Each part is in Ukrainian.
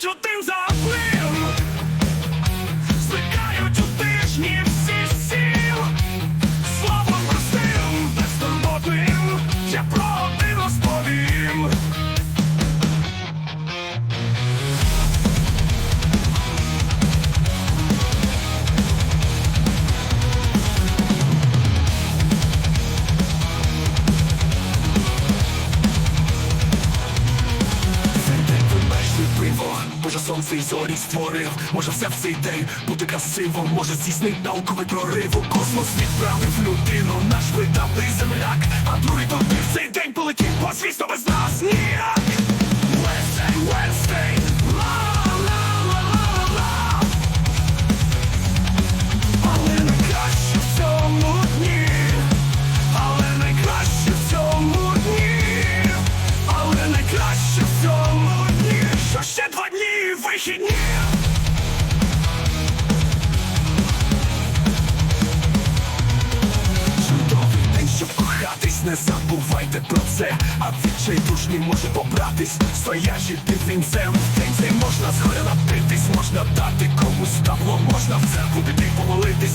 Cállate. Сонце і зорі створив, може все в цей день бути красиво, може здійснить науковий прорив У космос. Відправив людину, наш видавний земляк, а другий тобі в цей день полетів, бо звісно без нас. Ніяк. Не забувайте про це, а відчай дружній може побратись, стоячи під. В день цей можна згоря напитись, можна дати комусь табло, можна в церкву піти помолитись,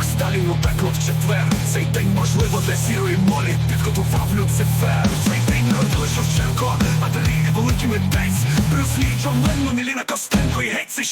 в Сталіну пекло в четвер. Цей день можливо для сірої молі підготував Люцифер. Цей день народили Шевченко, а далі великий митець. Брюс Лі, Джон Леннон, Міліна Костенко і геть це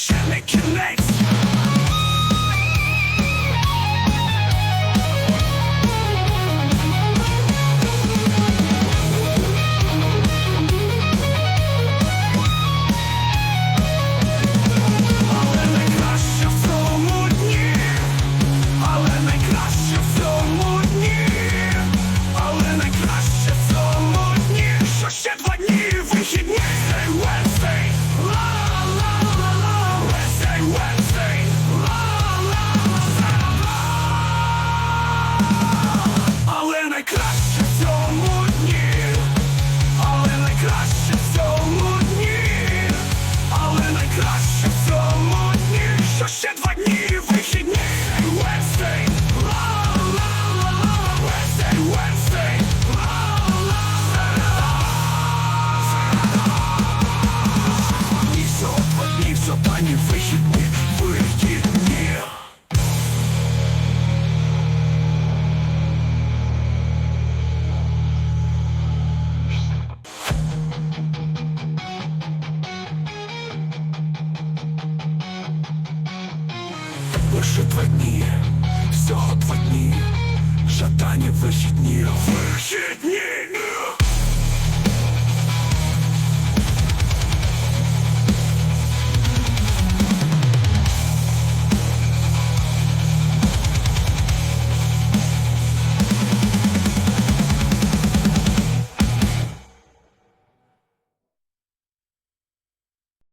Лише два дні, всього два дні, жадані вихідні, вихідні.